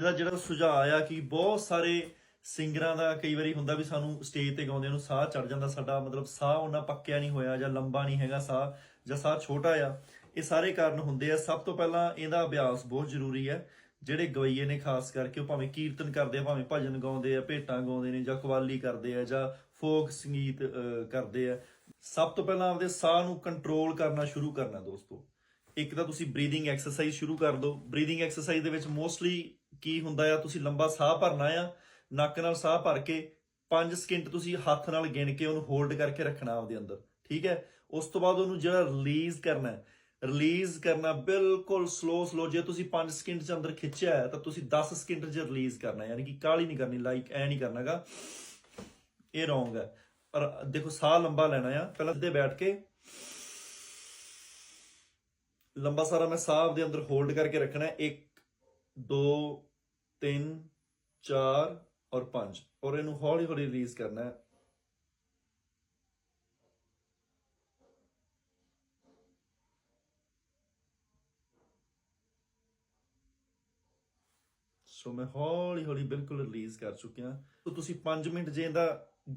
ਇਹਦਾ ਜਿਹੜਾ ਸੁਝਾਅ ਆ ਕਿ ਬਹੁਤ ਸਾਰੇ ਸਿੰਗਰਾਂ ਦਾ ਕਈ ਵਾਰੀ ਹੁੰਦਾ ਵੀ ਸਾਨੂੰ ਸਟੇਜ ਤੇ ਗਾਉਂਦਿਆਂ ਨੂੰ ਸਾਹ ਚੜ ਜਾਂਦਾ, ਸਾਡਾ ਮਤਲਬ ਸਾਹ ਉਹਨਾਂ ਪੱਕਿਆ ਨਹੀਂ ਹੋਇਆ ਜਾਂ ਲੰਬਾ ਨਹੀਂ ਹੈਗਾ ਸਾਹ ਜਾਂ ਸਾਹ ਛੋਟਾ ਆ, ਇਹ ਸਾਰੇ ਕਾਰਨ ਹੁੰਦੇ ਆ। ਸਭ ਤੋਂ ਪਹਿਲਾਂ ਇਹਦਾ ਅਭਿਆਸ ਬਹੁਤ ਜ਼ਰੂਰੀ ਹੈ। ਜਿਹੜੇ ਗਵਈਏ ਨੇ ਖਾਸ ਕਰਕੇ ਉਹ ਭਾਵੇਂ ਕੀਰਤਨ ਕਰਦੇ ਆ, ਭਾਵੇਂ ਭਜਨ ਗਾਉਂਦੇ ਆ, ਭੇਟਾਂ ਗਾਉਂਦੇ ਨੇ ਜਾਂ ਕਵਾਲੀ ਕਰਦੇ ਆ ਜਾਂ ਫੋਕ ਸੰਗੀਤ ਕਰਦੇ ਆ, ਸਭ ਤੋਂ ਪਹਿਲਾਂ ਆਪਦੇ ਸਾਹ ਨੂੰ ਕੰਟਰੋਲ ਕਰਨਾ ਸ਼ੁਰੂ ਕਰਨਾ ਦੋਸਤੋ। ਇੱਕ ਤਾਂ ਤੁਸੀਂ ਬਰੀਥਿੰਗ ਐਕਸਰਸਾਈਜ਼ ਸ਼ੁਰੂ ਕਰ ਦਿਓ। ਬਰੀਥਿੰਗ ਐਕਸਰਸਾਈਜ਼ ਦੇ ਵਿੱਚ ਮੋਸਟਲੀ ਕੀ ਹੁੰਦਾ ਆ, ਤੁਸੀਂ ਲੰਬਾ ਸਾਹ ਭਰਨਾ ਆ, ਨੱਕ ਨਾਲ ਸਾਹ ਭਰ ਕੇ 5 ਸਕਿੰਟ ਤੁਸੀਂ ਹੱਥ ਨਾਲ ਗਿਣ ਕੇ ਉਹਨੂੰ ਹੋਲਡ ਕਰਕੇ ਰੱਖਣਾ ਆਪਦੇ ਅੰਦਰ, ਠੀਕ ਹੈ? ਉਸ ਤੋਂ ਬਾਅਦ ਉਹਨੂੰ ਜਿਹੜਾ ਰਿਲੀਜ਼ ਕਰਨਾ ਹੈ ਰਿਲੀਜ਼ ਕਰਨਾ ਬਿਲਕੁਲ ਸਲੋ ਸਲੋ ਜੇ ਤੁਸੀਂ 5 ਸਕਿੰਟ ਚ ਅੰਦਰ ਖਿੱਚਿਆ ਹੈ, ਤਾਂ ਤੁਸੀਂ 10 ਸਕਿੰਟ ਚ ਰਿਲੀਜ਼ ਕਰਨਾ ਯਾਨੀ ਕਿ ਕਾਲੀ ਨਹੀਂ ਕਰਨੀ ਲਾਈਕ ਐ ਨਹੀਂ ਕਰਨਾਗਾ। ਇਹ ਰੋਂਗ ਹੈ। ਪਰ ਦੇਖੋ, ਸਾਹ ਲੰਬਾ ਲੈਣਾ ਆ, ਪਹਿਲਾਂ ਸਿੱਧੇ ਬੈਠ ਕੇ ਲੰਬਾ ਸਾਰਾ ਮੈਂ ਸਾਹ ਦੇ ਅੰਦਰ ਹੋਲਡ ਕਰਕੇ ਰੱਖਣਾ ਹੈ। 1 2 3 4 ਔਰ 5 ਔਰ ਇਹਨੂੰ ਹੌਲੀ ਹੌਲੀ ਰਿਲੀਜ਼ ਕਰਨਾ ਹੈ। ਸੋ ਮੈਂ ਹੌਲੀ ਹੌਲੀ ਬਿਲਕੁਲ ਰਿਲੀਜ਼ ਕਰ ਚੁੱਕਿਆ। ਸੋ ਤੁਸੀਂ 5 ਮਿੰਟ ਜੇ ਇਹਦਾ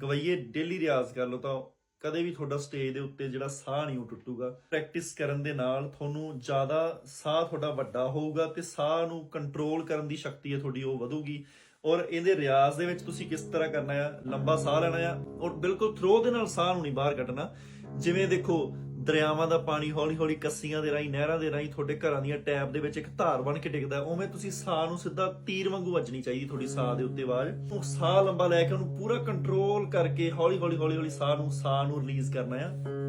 ਗਵਈਏ ਡੇਲੀ ਰਿਆਜ਼ ਕਰ ਲਓ ਤਾਂ ਕਦੇ ਵੀ ਤੁਹਾਡਾ ਸਟੇਜ ਦੇ ਉੱਤੇ ਜਿਹੜਾ ਸਾਹ ਨਹੀਂ ਉਹ ਟੁੱਟੂਗਾ। ਪ੍ਰੈਕਟਿਸ ਕਰਨ ਦੇ ਨਾਲ ਤੁਹਾਨੂੰ ਜ਼ਿਆਦਾ ਸਾਹ ਤੁਹਾਡਾ ਵੱਡਾ ਹੋਊਗਾ ਤੇ ਸਾਹ ਨੂੰ ਕੰਟਰੋਲ ਕਰਨ ਦੀ ਸ਼ਕਤੀ ਹੈ ਤੁਹਾਡੀ, ਉਹ ਵਧੂਗੀ। ਔਰ ਇਹਦੇ ਰਿਆਜ਼ ਦੇ ਵਿੱਚ ਤੁਸੀਂ ਕਿਸ ਤਰ੍ਹਾਂ ਕਰਨਾ ਆ ਲੰਬਾ ਸਾਹ ਲੈਣਾ ਆ ਔਰ ਬਿਲਕੁਲ ਥਰੋ ਦੇ ਨਾਲ ਸਾਹ ਨੂੰ ਨਹੀਂ ਬਾਹਰ ਕੱਢਣਾ। ਜਿਵੇਂ ਦੇਖੋ ਦਰਿਆਵਾਂ ਦਾ ਪਾਣੀ ਹੌਲੀ ਹੌਲੀ ਕੱਸੀਆਂ ਦੇ ਰਾਹੀਂ, ਨਹਿਰਾਂ ਦੇ ਰਾਹੀਂ ਤੁਹਾਡੇ ਘਰਾਂ ਦੀਆਂ ਟੈਬ ਦੇ ਵਿੱਚ ਇੱਕ ਧਾਰ ਬਣ ਕੇ ਡਿੱਗਦਾ ਉਵੇਂ ਤੁਸੀਂ ਸਾਹ ਨੂੰ ਸਿੱਧਾ ਤੀਰ ਵਾਂਗੂ ਵੱਜਣੀ ਚਾਹੀਦੀ ਤੁਹਾਡੀ ਸਾਹ ਦੇ ਉੱਤੇ ਆਵਾਜ਼। ਉਹ ਸਾਹ ਲੰਬਾ ਲੈ ਕੇ ਉਹਨੂੰ ਪੂਰਾ ਕੰਟਰੋਲ ਕਰਕੇ ਹੌਲੀ ਹੌਲੀ ਹੌਲੀ ਹੌਲੀ ਸਾਹ ਨੂੰ ਸਾਹ ਨੂੰ ਰਿਲੀਜ਼ ਕਰਨਾ ਆ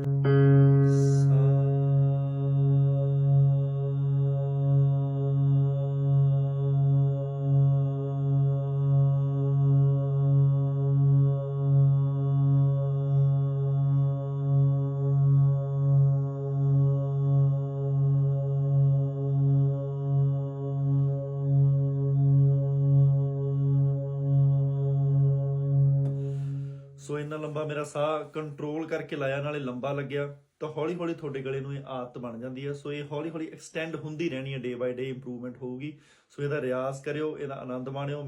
ਸੋ ਇੰਨਾ ਲੰਬਾ ਮੇਰਾ ਸਾਹ ਕੰਟਰੋਲ ਕਰਕੇ ਲਾਇਆ, ਨਾਲੇ ਲੰਬਾ ਲੱਗਿਆ, ਤਾਂ ਹੌਲੀ ਹੌਲੀ ਤੁਹਾਡੇ ਗਲੇ ਨੂੰ ਇਹ ਆਦਤ ਬਣ ਜਾਂਦੀ ਹੈ। ਸੋ ਇਹ ਹੌਲੀ ਹੌਲੀ ਐਕਸਟੈਂਡ ਹੁੰਦੀ ਰਹਿਣੀ ਹੈ ਡੇ ਬਾਈ ਡੇ ਇੰਪਰੂਵਮੈਂਟ ਹੋਊਗੀ। ਸੋ ਇਹਦਾ ਰਿਆਜ਼ ਕਰਿਓ, ਇਹਦਾ ਆਨੰਦ ਮਾਣਿਓ।